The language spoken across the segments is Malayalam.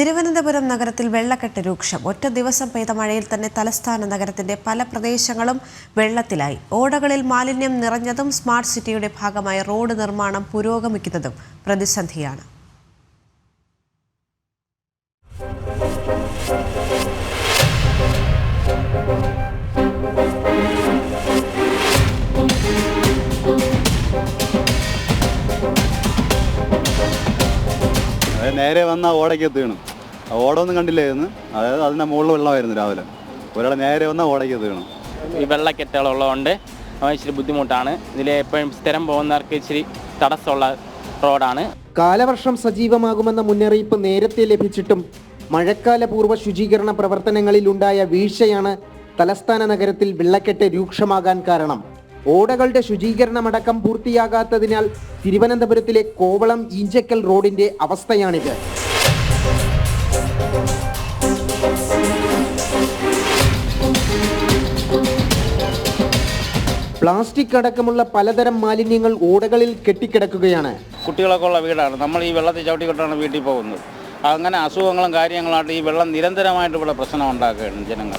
തിരുവനന്തപുരം നഗരത്തിൽ വെള്ളക്കെട്ട് രൂക്ഷം. ഒറ്റ ദിവസം പെയ്ത മഴയിൽ തന്നെ തലസ്ഥാന നഗരത്തിന്റെ പല പ്രദേശങ്ങളും വെള്ളത്തിലായി. ഓടകളിൽ മാലിന്യം നിറഞ്ഞതും സ്മാർട്ട് സിറ്റിയുടെ ഭാഗമായ റോഡ് നിർമ്മാണം പുരോഗമിക്കുന്നതും പ്രതിസന്ധിയാണ്. നേരെ വന്ന ഓടയ്ക്ക് ആ ഓട ഒന്നും കണ്ടില്ലായിരുന്നു അതായത് അതിന്റെ മുകളിൽ വെള്ളമായിരുന്നു രാവിലെ. ഒരാളെ നേരെ വന്നാൽ ഓടയ്ക്ക് എത്തുകയാണ് ഈ വെള്ളക്കെട്ടുകളുള്ളതുകൊണ്ട് ഇച്ചിരി ബുദ്ധിമുട്ടാണ്. ഇതിൽ എപ്പോഴും സ്ഥിരം പോകുന്നവർക്ക് ഇച്ചിരി തടസ്സമുള്ള റോഡാണ്. കാലവർഷം സജീവമാകുമെന്ന മുന്നറിയിപ്പ് നേരത്തെ ലഭിച്ചിട്ടും മഴക്കാല പൂർവ ശുചീകരണ പ്രവർത്തനങ്ങളിലുണ്ടായ വീഴ്ചയാണ് തലസ്ഥാന നഗരത്തിൽ വെള്ളക്കെട്ട് രൂക്ഷമാകാൻ കാരണം. ഓടകളുടെ ശുചീകരണമടക്കം പൂർത്തിയാകാത്തതിനാൽ തിരുവനന്തപുരത്തിലെ കോവളം ഈഞ്ചക്കൽ റോഡിന്റെ അവസ്ഥയാണിത്. പ്ലാസ്റ്റിക് അടക്കമുള്ള പലതരം മാലിന്യങ്ങൾ ഓടകളിൽ കെട്ടിക്കിടക്കുകയാണ്. കുട്ടികളൊക്കെ ഉള്ള വീടാണ്. നമ്മൾ ഈ വെള്ളത്തിൽ ചവിട്ടിക്കൊണ്ടാണ് വീട്ടിൽ പോകുന്നത്. അങ്ങനെ അസുഖങ്ങളും കാര്യങ്ങളായിട്ട് ഈ വെള്ളം നിരന്തരമായിട്ട് ഇവിടെ പ്രശ്നം ഉണ്ടാക്കുകയാണ് ജനങ്ങൾ.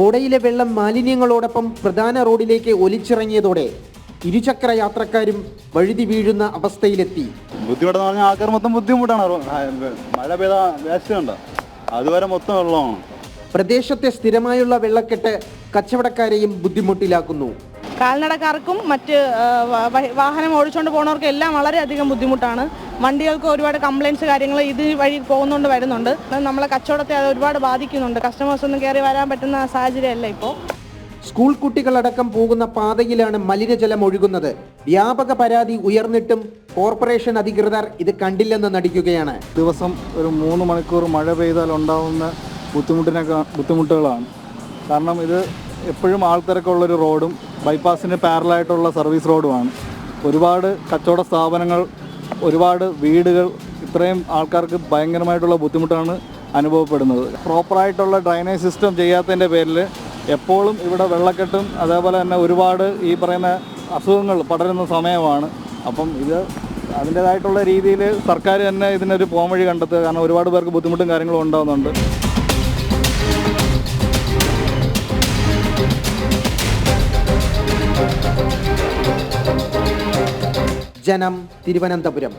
ഓടയിലെ വെള്ളം മാലിന്യങ്ങളോടൊപ്പം പ്രധാന റോഡിലേക്ക് ഒലിച്ചിറങ്ങിയതോടെ ഇരുചക്ര യാത്രക്കാരും വഴുതി വീഴുന്ന അവസ്ഥയിലെത്തി. ബുദ്ധിമുട്ടെന്ന് പറഞ്ഞാൽ ആൾക്കാർ മൊത്തം ബുദ്ധിമുട്ടാണ്. മഴ പെയ്ത വേസ്റ്റ് കണ്ടോ അതുവരെ മൊത്തം വെള്ളമാണ്. പ്രദേശത്തെ സ്ഥിരമായുള്ള വെള്ളക്കെട്ട് കച്ചവടക്കാരെയും ബുദ്ധിമുട്ടിലാക്കുന്നു. കാൽനടക്കാർക്കും മറ്റ് വാഹനം ഓടിച്ചുകൊണ്ട് പോകുന്നവർക്കും എല്ലാം വളരെയധികം ബുദ്ധിമുട്ടാണ്. വണ്ടികൾക്ക് ഒരുപാട് കംപ്ലയിൻസ് കാര്യങ്ങൾ ഇത് വഴി പോകുന്നുണ്ട് വരുന്നുണ്ട്. നമ്മളെ കച്ചവടത്തെ അത് ഒരുപാട് ബാധിക്കുന്നുണ്ട്. കസ്റ്റമേഴ്സ് ഒന്നും കയറി വരാൻ പറ്റുന്ന സാഹചര്യമല്ല ഇപ്പോൾ സ്കൂൾ കുട്ടികളടക്കം പോകുന്ന പാതയിലാണ് മലിനജലം ഒഴുകുന്നത്. വ്യാപക പരാതി ഉയർന്നിട്ടും കോർപ്പറേഷൻ അധികൃതർ ഇത് കണ്ടില്ലെന്ന് നടിക്കുകയാണ്. ദിവസം ഒരു മൂന്ന് മണിക്കൂർ മഴ പെയ്താൽ ഉണ്ടാവുന്ന ബുദ്ധിമുട്ടിനൊക്കെ ബുദ്ധിമുട്ടുകളാണ്. കാരണം ഇത് എപ്പോഴും ആൾത്തിരക്കുള്ളൊരു റോഡും ബൈപ്പാസിന് പാരലായിട്ടുള്ള സർവീസ് റോഡുമാണ്. ഒരുപാട് കച്ചവട സ്ഥാപനങ്ങൾ ഒരുപാട് വീടുകൾ ഇത്രയും ആൾക്കാർക്ക് ഭയങ്കരമായിട്ടുള്ള ബുദ്ധിമുട്ടാണ് അനുഭവപ്പെടുന്നത്. പ്രോപ്പറായിട്ടുള്ള ഡ്രൈനേജ് സിസ്റ്റം ചെയ്യാത്തതിന്റെ പേരിൽ എപ്പോഴും ഇവിടെ വെള്ളക്കെട്ടും അതേപോലെ തന്നെ ഒരുപാട് ഈ പറയുന്ന അസുഖങ്ങൾ പടരുന്ന സമയമാണ്. അപ്പം ഇത് അതിന്റേതായിട്ടുള്ള രീതിയിൽ സർക്കാർ തന്നെ ഇതിനൊരു പോംവഴി കണ്ടെത്തുക. കാരണം ഒരുപാട് പേർക്ക് ബുദ്ധിമുട്ടും കാര്യങ്ങളും ഉണ്ടാകുന്നുണ്ട് ജനം തിരുവനന്തപുരം.